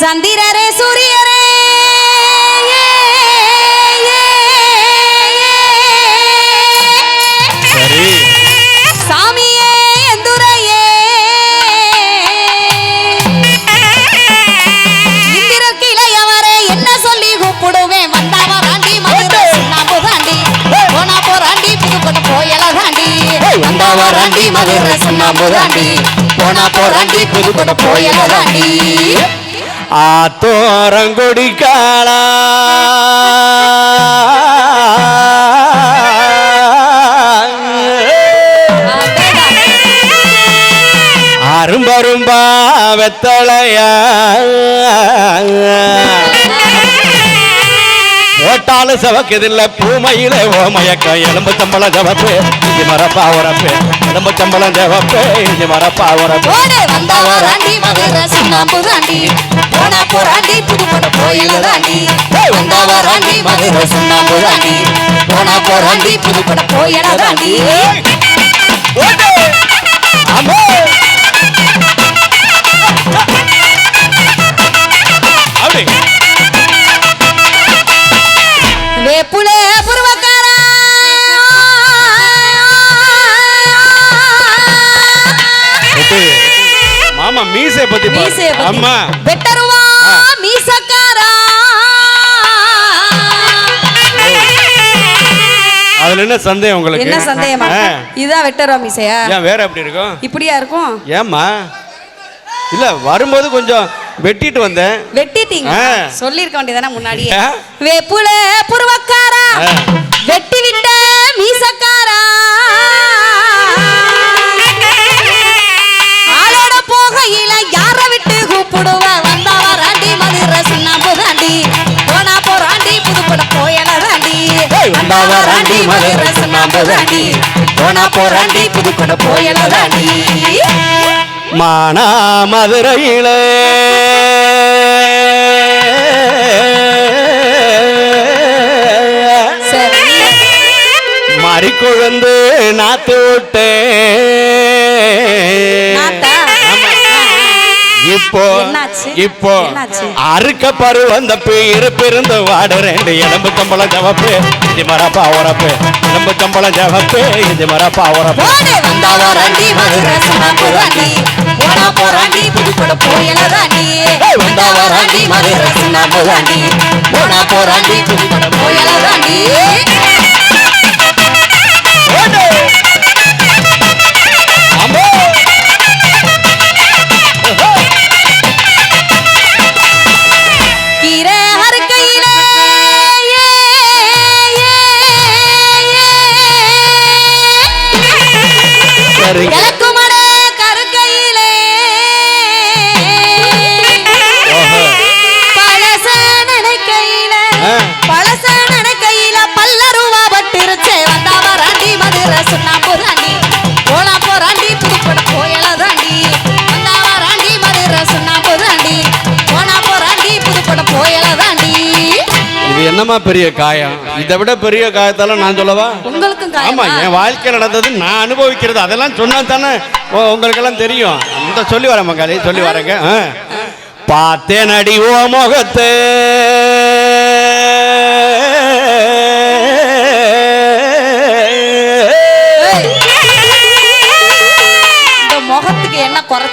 சந்திரரே சூரியரே சரி சாமியே எந்துரையே இந்திரக்கு இளையவரே என்ன சொல்லி கூப்பிடுவேன்? வந்தாவ ராண்டி மதுரை சுண்ணாம்பு தாண்டி போனா போராண்டி புதுக்கோட்டை போயல தாண்டி வந்தாவா ராண்டி மதுரை சுண்ணாம்பு தாண்டி போனா போராண்டி புதுக்கோட்டை போயல தாண்டி ஆத்தோரங்கொடி காளா அரும்பரும்பா வெத்தலையா போட்டாலும் சவக்குதில்ல பூமையில ஓமயக்கம் எலும்பு சம்பளம் ஜவப்பு இஞ்சி மரப்பா உரப்பு எலும்பு சம்பளம் ஜவப்பு இஞ்சி மரப்பா உரப்பு ராண்டி போனா போராண்டி புதுக்கோட்டை போயில தாண்டி வந்தாவ ராண்டி மதுரை சுண்ணாம்பு தாண்டி போனா போராண்டி தாண்டி ஆமா. அப்படி வேப்புலே புருவக்காரா? மாமா மீசை பத்தி பத்தி. அம்மா வெட்டருவா என்ன சந்தேகம் உங்களுக்கு? என்ன சந்தேகமா ஆ. இதான் வெட்டருவா மீசையா ஏன் வேற எப்படி இருக்கும்? இப்படியா இருக்கும்? ஏம்மா? இல்ல வரும்போது கொஞ்சம் வெட்டிட்டு வந்தேன். வெட்டிட்டீங்க. சொல்லிருக்க வேண்டியதானே முன்னாடியே. வேப்புல புருவக்காரா? தாண்டி. போனா போராண்டி புதுப்பட போயல தாண்டி மானா மதுரையிலே மறிக்கொழுந்து நாத்து விட்டே இப்போ? இப்போ? அறுக்க பரு வந்த இருப்பிருந்து வாடு ரெண்டு எலும்பு கம்பளம் ஜவப்பு இது மரப்பா உரப்பு எலும்பு கம்பளம் ஜவப்பு இது மரப்பா உரப்பு போடு வந்தாவ ராண்டி மதுரை சுண்ணாம்பு தாண்டி போனா போராண்டி புதுப்பட போயல தாண்டி. வந்தாவ ராண்டி மதுரை சுண்ணாம்பு தாண்டி போனா போராண்டி புதுப்பட போயல என்னமா பெரிய காயம்? இதை விட பெரிய காயத்தால நான் சொல்லவா? ஆமா என் வாழ்க்கையில் நடந்தது நான் அனுபவிக்கிறது. அதெல்லாம் சொன்னா தானே உங்களுக்கெல்லாம் தெரியும். அந்த சொல்லி வரேன் மங்காளி சொல்லி வரேங்க. பார்த்தேன் அடி ஓ முகத்து.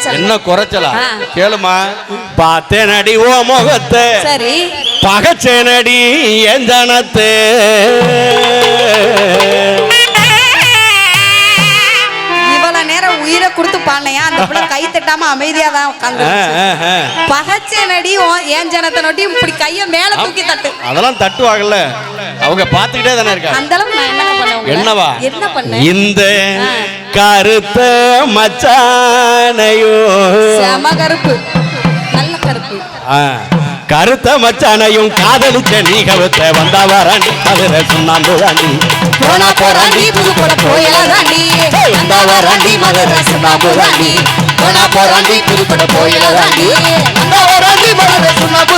குறைச்சல்? என்ன குறைச்சலா. கேளுமா. பார்த்தேன் அடி ஓ முகத்து. சரி. பகச்சேனடி என் ஜனத்து. இவ்வளவு நேரம் உயிரை கொடுத்து பாடலையா அந்த பிள்ளை கை தட்டாம அமைதியா தான் உட்காந்து ஆ, ஆ, ஆ. பகச்ச நடி ஏன் ஜனத்தை நொட்டி இப்படி கைய மேல தூக்கி தட்டு. அதெல்லாம் தட்டுவாங்கல்ல. அவங்க பார்த்துக்கிட்டே தானே இருக்காங்க. அந்த அளவுக்கு நான் என்ன உங்களை? என்னவா? என்ன பண்ணேன் இந்த. கருத்த மச்சானையோ. செம கருப்பு. நல்ல கருப்பு. கருத்த மச்சானையும் காதலிச்ச நீ கவுத்த வந்தா வராண்டி மதுரை சுண்ணாம்பு தாண்டி போனா போறாண்டி புதுக்கோட போயல தாண்டி வந்தா வராண்டி மதுரை சுண்ணாம்பு போனா போறாண்டி புதுக்கோட போயல தாண்டி வந்தா வராண்டி மதுரை சுண்ணாம்பு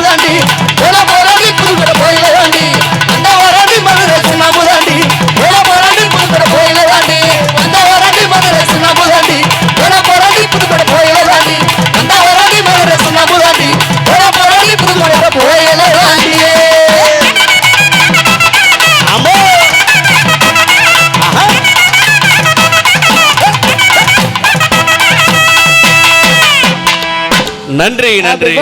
போனா போராண்டி புதுக்கடை போயில தாண்டி வந்தா வராண்டி மதுரை சுண்ணாம்பு நன்றி நன்றி.